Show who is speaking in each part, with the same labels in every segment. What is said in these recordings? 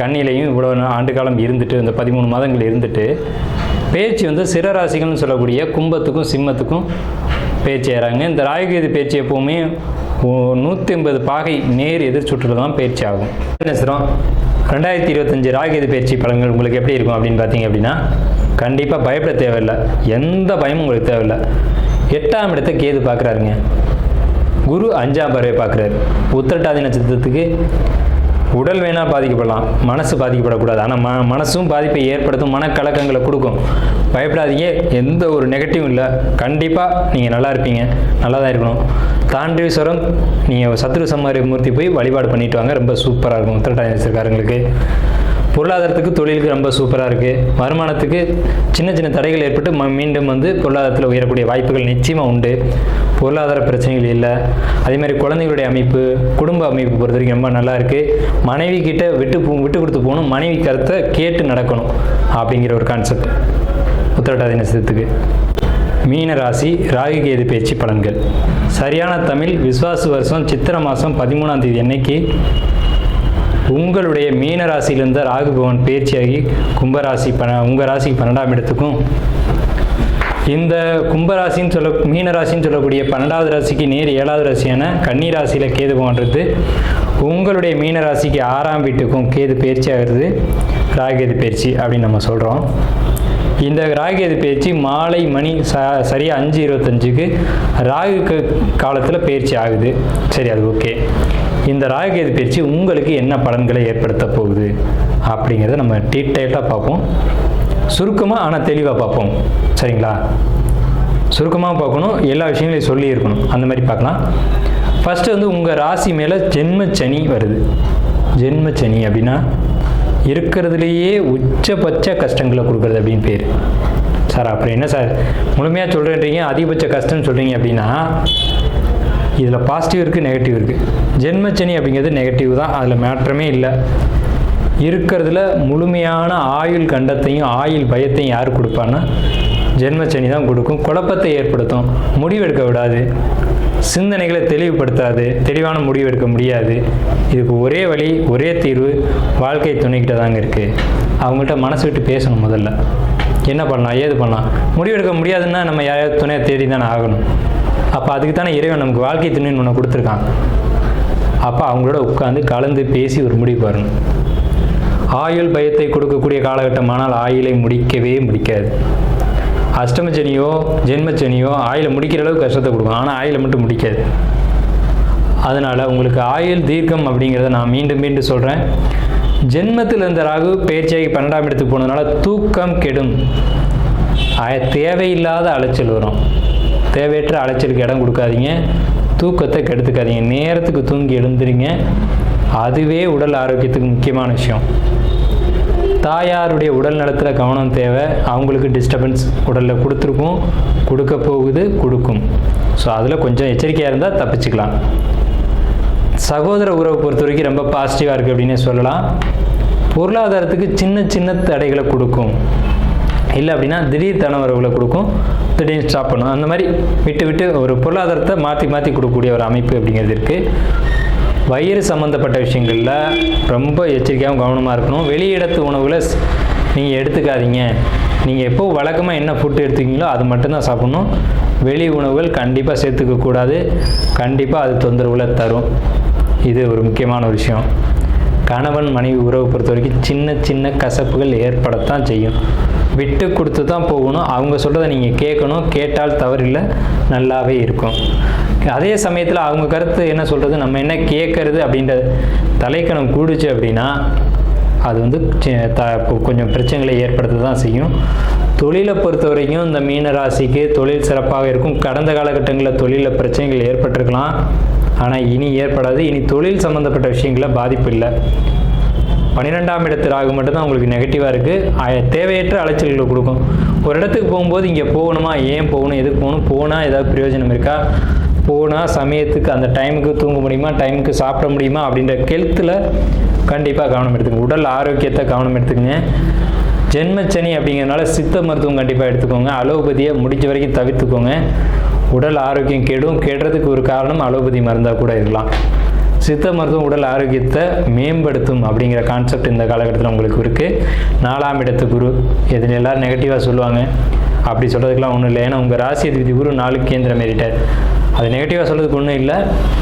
Speaker 1: கண்ணிலையும் இவ்வளோ ஆண்டு காலம் இருந்துட்டு இந்த பதிமூணு மாதங்கள் இருந்துட்டு பேச்சு வந்து சிறராசிகள்னு சொல்லக்கூடிய கும்பத்துக்கும் சிம்மத்துக்கும் பேச்சு ஏறாங்க. இந்த ராகுகேது பேச்சு எப்போவுமே நூற்றி ஐம்பது பாகை நேர் எதிர் சுற்றுல தான் பேச்சு ஆகும். நேசரம் ரெண்டாயிரத்தி இருபத்தஞ்சு ராகுகேது பேச்சு பலன்கள் உங்களுக்கு எப்படி இருக்கும் அப்படின்னு பார்த்தீங்க அப்படின்னா கண்டிப்பாக பயப்பட தேவையில்லை. எந்த பயமும் உங்களுக்கு தேவையில்லை. எட்டாம் இடத்தை கேது பார்க்குறாருங்க. குரு அஞ்சாம் பறவை பார்க்குறாரு. உத்திரட்டாதி நட்சத்திரத்துக்கு உடல் வேணால் பாதிக்கப்படலாம் மனசு பாதிக்கப்படக்கூடாது. ஆனால் ம மனசும் பாதிப்பை ஏற்படுத்தும் மனக்கலக்கங்களை கொடுக்கும். பயப்படாதீங்க. எந்த ஒரு நெகட்டிவும் இல்லை. கண்டிப்பாக நீங்கள் நல்லா இருப்பீங்க. நல்லா தான் இருக்கணும். தாண்டீஸ்வரம் நீங்கள் சத்ரு சம்மாரி மூர்த்தி போய் வழிபாடு பண்ணிட்டு வாங்க. ரொம்ப சூப்பராக இருக்கும். உத்திரட்டாதி நட்சத்திரக்காரங்களுக்கு பொருளாதாரத்துக்கு தொழிலுக்கு ரொம்ப சூப்பராக இருக்குது வருமானத்துக்கு சின்ன சின்ன தடைகள் ஏற்பட்டு ம- மீண்டும் வந்து பொருளாதாரத்தில் உயரக்கூடிய வாய்ப்புகள் நிச்சயமாக உண்டு. பொருளாதார பிரச்சனைகள் இல்லை. அதே மாதிரி குழந்தைகளுடைய அமைப்பு குடும்ப அமைப்பு பொறுத்த வரைக்கும் ரொம்ப நல்லா இருக்குது மனைவி கிட்ட விட்டு போ விட்டு கொடுத்து போகணும். மனைவி கருத்தை கேட்டு நடக்கணும் அப்படிங்கிற ஒரு கான்செப்ட் உத்திரட்டாதி நட்சத்திரத்துக்கு. மீன ராசி ராகு கேது பேச்சு பலன்கள். சரியான தமிழ் விஸ்வாசு வருஷம் சித்திரை மாதம் பதிமூணாம் தேதி அன்னைக்கு உங்களுடைய மீன ராசியிலிருந்து ராகு பகவான் பேர்ச்சியாகி கும்பராசி பன உங்கள் ராசிக்கு பன்னெண்டாம் இடத்துக்கும். இந்த கும்பராசின்னு சொல்ல மீன ராசின்னு சொல்லக்கூடிய பன்னெண்டாவது ராசிக்கு நேர் ஏழாவது ராசியான கன்னி ராசியில் கேது பவன்றது உங்களுடைய மீன ராசிக்கு ஆறாம் வீட்டுக்கும் கேது பயிற்சி ஆகிறது. ராகேது பயிற்சி அப்படின்னு நம்ம சொல்கிறோம் இந்த ராகேது பயிற்சி மாலை மணி ச சரியாக அஞ்சு இருபத்தஞ்சுக்கு ராகு காலத்தில் பயிற்சி ஆகுது. சரி அது ஓகே. இந்த ராகேது பயிற்சி உங்களுக்கு என்ன பலன்களை ஏற்படுத்த போகுது அப்படிங்கிறத நம்ம டீட்டெயிலாக பார்ப்போம். சுருக்கமாக ஆனால் தெளிவாக பார்ப்போம். சரிங்களா? சுருக்கமாக பார்க்கணும் எல்லா விஷயங்களையும் சொல்லியிருக்கணும். அந்த மாதிரி பார்க்கலாம். ஃபஸ்ட்டு வந்து உங்கள் ராசி மேலே ஜென்மச்சனி வருது. ஜென்மச்சனி அப்படின்னா இருக்கிறதுலையே உச்சபட்ச கஷ்டங்களை கொடுக்குறது அப்படின்னு பேர். சார் அப்புறம் என்ன சார்? முழுமையாக சொல்கிறேன்றீங்க அதிகபட்ச கஷ்டம்னு சொல்கிறீங்க அப்படின்னா இதில் பாசிட்டிவ் இருக்குது நெகட்டிவ் இருக்குது ஜென்மச்சனி அப்படிங்கிறது நெகட்டிவ் தான் அதில் மாற்றமே இல்லை. இருக்கிறதுல முழுமையான ஆயுள் கண்டத்தையும் ஆயுள் பயத்தையும் யார் கொடுப்பான்னா ஜென்மச்சனி தான் கொடுக்கும். குழப்பத்தை ஏற்படுத்தும். முடிவெடுக்க விடாது. சிந்தனைகளை தெளிவுபடுத்தாது. தெளிவான முடிவு எடுக்க முடியாது. இதுக்கு ஒரே வழி ஒரே தீர்வு வாழ்க்கை துணைக்கிட்ட தாங்க இருக்குது அவங்கள்ட்ட மனசு விட்டு பேசணும் முதல்ல. என்ன பண்ணலாம்? ஏது பண்ணலாம்? முடிவெடுக்க முடியாதுன்னா நம்ம யாரையாவது துணையை தேடி தானே ஆகணும். அப்போ அதுக்கு தானே இறைவன் நமக்கு வாழ்க்கை துணைன்னு ஒன்று கொடுத்துருக்கான். அப்போ அவங்களோட உட்காந்து கலந்து பேசி ஒரு முடிவு வரணும் ஆயுள் பயத்தை கொடுக்கக்கூடிய காலகட்டம் ஆனால் ஆயுளை முடிக்கவே முடிக்காது. அஷ்டமச்சனியோ ஜென்மச்சனியோ ஆயில் முடிக்கிற அளவுக்கு கஷ்டத்தை கொடுக்கும் ஆனால் ஆயில் மட்டும் முடிக்காது. அதனால் உங்களுக்கு ஆயுள் தீர்க்கம் அப்படிங்கிறத நான் மீண்டும் மீண்டும் சொல்கிறேன் ஜென்மத்தில் இருந்த ராகு பேச்சாகி பன்னெண்டாம் இடத்துக்கு போனதுனால தூக்கம் கெடும். ஆய- தேவையில்லாத அலைச்சல் வரும். தேவையற்ற அலைச்சலுக்கு இடம் கொடுக்காதீங்க. தூக்கத்தை கெடுத்துக்காதீங்க. நேரத்துக்கு தூங்கி எழுந்துறீங்க அதுவே உடல் ஆரோக்கியத்துக்கு முக்கியமான விஷயம். தாயாருடைய உடல் நலத்தில் கவனம் தேவை. அவங்களுக்கு டிஸ்டர்பன்ஸ் உடலில் கொடுத்துருக்கும். கொடுக்க போகுது கொடுக்கும். ஸோ அதில் கொஞ்சம் எச்சரிக்கையாக இருந்தால் தப்பிச்சுக்கலாம். சகோதர உறவை பொறுத்த வரைக்கும் ரொம்ப பாசிட்டிவாக இருக்குது அப்படின்னே சொல்லலாம். பொருளாதாரத்துக்கு சின்ன சின்ன தடைகளை கொடுக்கும். இல்லை அப்படின்னா திடீர் தனவரவுகளை கொடுக்கும். திடீர்னு ஸ்டாப் பண்ணும் அந்த மாதிரி விட்டு விட்டு ஒரு பொருளாதாரத்தை மாற்றி மாற்றி கொடுக்கக்கூடிய ஒரு அமைப்பு அப்படிங்கிறது இருக்குது வயிறு சம்மந்தப்பட்ட விஷயங்களில் ரொம்ப எச்சரிக்கையாகவும் கவனமாக இருக்கணும். வெளியிடத்து உணவுகளை நீங்கள் எடுத்துக்காதீங்க. நீங்கள் எப்போ வழக்கமாக என்ன ஃபுட் எடுத்துக்கீங்களோ அது மட்டும்தான் சாப்பிடணும். வெளி உணவுகள் கண்டிப்பாக சேர்த்துக்க கூடாது. கண்டிப்பாக அது தொந்தரவுகளை தரும். இது ஒரு முக்கியமான ஒரு விஷயம். கணவன் மனைவி உறவு பொறுத்த வரைக்கும் சின்ன சின்ன கசப்புகள் ஏற்படத்தான் செய்யும். விட்டு கொடுத்து தான் போகணும். அவங்க சொல்கிறத நீங்கள் கேட்கணும். கேட்டால் தவறில்லை. நல்லாவே இருக்கும். அதே சமயத்தில் அவங்க கருத்து என்ன சொல்கிறது நம்ம என்ன கேட்கறது அப்படின்ற தலைக்கணம் கூடுச்சு அப்படின்னா அது வந்து த- கொஞ்சம் பிரச்சனைகளை ஏற்படுத்த தான் செய்யும். தொழிலை பொறுத்த வரைக்கும் இந்த மீன ராசிக்கு தொழில் சிறப்பாக இருக்கும். கடந்த காலகட்டங்களில் தொழிலில் பிரச்சனைகள் ஏற்பட்டிருக்கலாம். ஆனால் இனி ஏற்படாது. இனி தொழில் சம்மந்தப்பட்ட விஷயங்களில் பாதிப்பு இல்லை. பன்னிரெண்டாம் இடத்து ராகு மட்டும்தான் உங்களுக்கு நெகட்டிவாக இருக்குது தேவையற்ற அலைச்சல்களை கொடுக்கும். ஒரு இடத்துக்கு போகும்போது இங்கே போகணுமா? ஏன் போகணும்? எதுக்கு போகணும்? போனால் ஏதாவது பிரயோஜனம் இருக்கா? போனால் சமயத்துக்கு அந்த டைமுக்கு தூங்க முடியுமா? டைமுக்கு சாப்பிட முடியுமா? அப்படின்ற கெல்த்தில் கண்டிப்பாக கவனம் எடுத்துக்கோங்க உடல் ஆரோக்கியத்தை கவனம் எடுத்துக்கங்க. ஜென்மச்சனி அப்படிங்கிறதுனால சித்த மருத்துவம் கண்டிப்பாக எடுத்துக்கோங்க. அலோபதியை முடிஞ்ச வரைக்கும் தவிர்த்துக்கோங்க. உடல் ஆரோக்கியம் கெடும். கெடுறதுக்கு ஒரு காரணம் அலோபதி மருந்தாக கூட இருக்கலாம். சித்த மருத்துவம் உடல் ஆரோக்கியத்தை மேம்படுத்தும் அப்படிங்கிற கான்செப்ட் இந்த காலகட்டத்தில் உங்களுக்கு இருக்குது நாலாம் இடத்து குரு. எதில் எல்லோரும் நெகட்டிவாக சொல்லுவாங்க. அப்படி சொல்கிறதுக்கெலாம் ஒன்றும் இல்லை. ஏன்னா உங்கள் ராசி அதிபதி குரு நாலு கேந்திரம் மெரிட்டர் அது நெகட்டிவாக சொல்கிறதுக்கு ஒன்றும் இல்லை.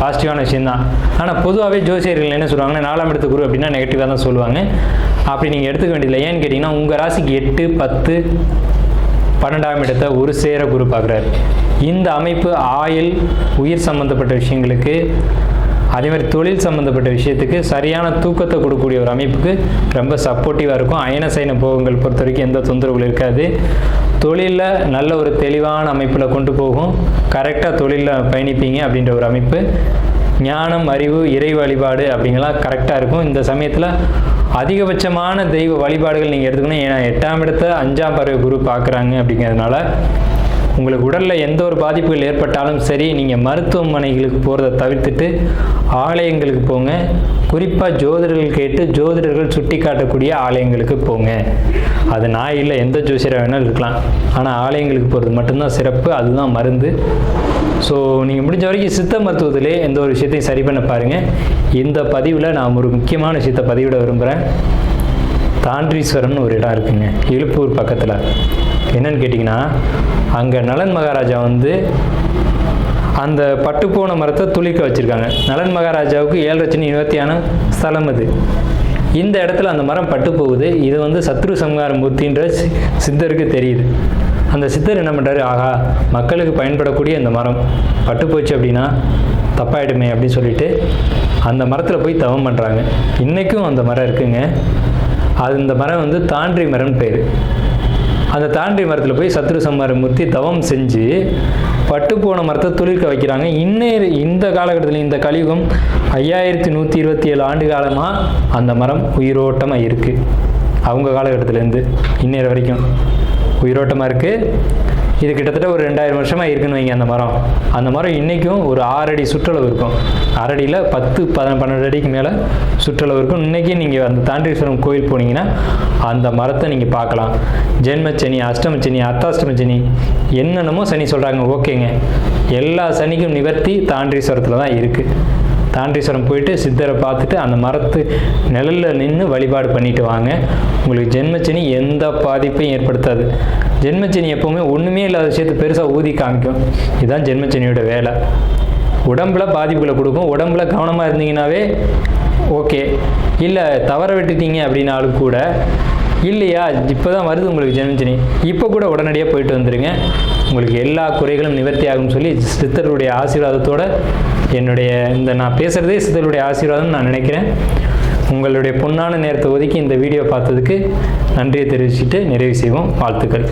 Speaker 1: பாசிட்டிவான விஷயம்தான். ஆனால் பொதுவாகவே ஜோசியர்கள் என்ன சொல்லுவாங்கன்னா நாலாம் இடத்து குரு அப்படின்னா நெகட்டிவாக தான் சொல்லுவாங்க. அப்படி நீங்கள் எடுத்துக்க வேண்டியதில்லை. ஏன்னு கேட்டிங்கன்னா உங்கள் ராசிக்கு எட்டு பத்து பன்னெண்டாம் இடத்தை ஒரு சேர குரு பார்க்குறாரு. இந்த அமைப்பு ஆயில் உயிர் சம்பந்தப்பட்ட விஷயங்களுக்கு அதே மாதிரி தொழில் சம்மந்தப்பட்ட விஷயத்துக்கு சரியான தூக்கத்தை கொடுக்கக்கூடிய ஒரு அமைப்புக்கு ரொம்ப சப்போர்ட்டிவாக இருக்கும். அயன சைன போகங்கள் பொறுத்த வரைக்கும் எந்த தொந்தரவுகள் இருக்காது. தொழிலில் நல்ல ஒரு தெளிவான அமைப்பில் கொண்டு போகும். கரெக்டாக தொழிலில் பயணிப்பீங்க அப்படின்ற ஒரு அமைப்பு. ஞானம் அறிவு இறை வழிபாடு அப்படிங்கலாம் கரெக்டாக இருக்கும். இந்த சமயத்தில் அதிகபட்சமான தெய்வ வழிபாடுகள் நீங்கள் எடுத்துக்கணும். ஏன்னா எட்டாம் இடத்த அஞ்சாம் பறவை குரு பார்க்குறாங்க அப்படிங்கிறதுனால உங்களுக்கு உடலில் எந்த ஒரு பாதிப்புகள் ஏற்பட்டாலும் சரி நீங்கள் மருத்துவமனைகளுக்கு போகிறத தவிர்த்துட்டு ஆலயங்களுக்கு போங்க. குறிப்பாக ஜோதிடர்கள் கேட்டு ஜோதிடர்கள் சுட்டி காட்டக்கூடிய ஆலயங்களுக்கு போங்க. அது நான் இல்லை எந்த ஜோசியராக வேணாலும் இருக்கலாம். ஆனால் ஆலயங்களுக்கு போகிறது மட்டும்தான் சிறப்பு அதுதான் மருந்து. ஸோ நீங்கள் முடிஞ்ச வரைக்கும் சித்த மருத்துவத்திலே எந்த ஒரு விஷயத்தையும் சரி பண்ண பாருங்கள் இந்த பதிவில் நான் ஒரு முக்கியமான விஷயத்தை பதிவிட விரும்புகிறேன் தாண்டீஸ்வரம்னு ஒரு இடம் இருக்குங்க. இழுப்பூர் பக்கத்தில். என்னன்னு கேட்டிங்கன்னா அங்கே நலன் மகாராஜா வந்து அந்த பட்டுப்போன மரத்தை துளிக்க வச்சுருக்காங்க. நலன் மகாராஜாவுக்கு ஏழு லட்சம் இருபத்தியான ஸ்தலம் அது. இந்த இடத்துல அந்த மரம் பட்டு போகுது. இது வந்து சத்ரு சம்ஹார மூர்த்தின்ற சி- சித்தருக்கு தெரியுது. அந்த சித்தர் என்ன பண்ணுறாரு ஆகா மக்களுக்கு பயன்படக்கூடிய இந்த மரம் பட்டு போச்சு அப்படின்னா தப்பாயிடுமே அப்படின்னு சொல்லிட்டு அந்த மரத்தில் போய் தவம் பண்ணுறாங்க இன்றைக்கும் அந்த மரம் இருக்குங்க. அது இந்த மரம் வந்து தாண்டி மரம்னு பேர். அந்த தாண்டி மரத்தில் போய் சத்ரு சம்ஹார மூர்த்தி தவம் செஞ்சு பட்டு போன மரத்தை துளிர்க்க வைக்கிறாங்க. இன்னும் இந்த காலகட்டத்தில் இந்த கலியுகம் ஐயாயிரத்தி நூற்றி இருபத்தி ஏழு ஆண்டு காலமாக அந்த மரம் உயிரோட்டமாக இருக்குது அவங்க காலகட்டத்திலேருந்து இன்னேற வரைக்கும் உயிரோட்டமாக இருக்குது இது கிட்டத்தட்ட ஒரு ரெண்டாயிரம் வருஷமாக இருக்குன்னு வைங்க அந்த மரம். அந்த மரம் இன்றைக்கும் ஒரு ஆறடி சுற்றளவு இருக்கும். அரடியில் பத்து பத பன்னெண்டு அடிக்கு மேலே சுற்றளவு இருக்கும். இன்றைக்கி நீங்கள் அந்த தாண்டீஸ்வரம் கோயில் போனீங்கன்னா அந்த மரத்தை நீங்கள் பார்க்கலாம். ஜென்மச்சனி அஷ்டமச்சனி அர்த்தாஷ்டம என்னென்னமோ சனி சொல்கிறாங்க ஓகேங்க. எல்லா சனிக்கும் நிவர்த்தி தாண்டீஸ்வரத்தில் தான் இருக்குது தாண்டீஸ்வரம் போயிட்டு சித்தரை பார்த்துட்டு அந்த மரத்து நிழலில் நின்று வழிபாடு பண்ணிட்டு வாங்க. உங்களுக்கு ஜென்மச்சனி எந்த பாதிப்பையும் ஏற்படுத்தாது. ஜென்மச்சனி எப்போவுமே ஒன்றுமே இல்லாத விஷயத்தை பெருசாக ஊதி காமிக்கும். இதுதான் ஜென்மச்சனியோட வேலை. உடம்புல பாதிப்புகளை கொடுக்கும். உடம்புல கவனமாக இருந்தீங்கன்னாவே ஓகே. இல்லை தவற விட்டுட்டீங்க அப்படின்னாலும் கூட இல்லையா? இப்போ தான் வருது உங்களுக்கு ஜென்மச்சனி இப்போ கூட உடனடியாக போயிட்டு வந்துடுங்க உங்களுக்கு எல்லா குறைகளும் நிவர்த்தி ஆகும்னு சொல்லி சித்தருடைய ஆசீர்வாதத்தோடு என்னுடைய இந்த நான் பேசுகிறதே சித்தருடைய ஆசீர்வாதம்னு நான் நினைக்கிறேன். உங்களுடைய பொன்னான நேரத்தை ஒதுக்கி இந்த வீடியோ பார்த்ததுக்கு நன்றியை தெரிவிச்சுட்டு நிறைவு செய்வோம். வாழ்த்துக்கள்.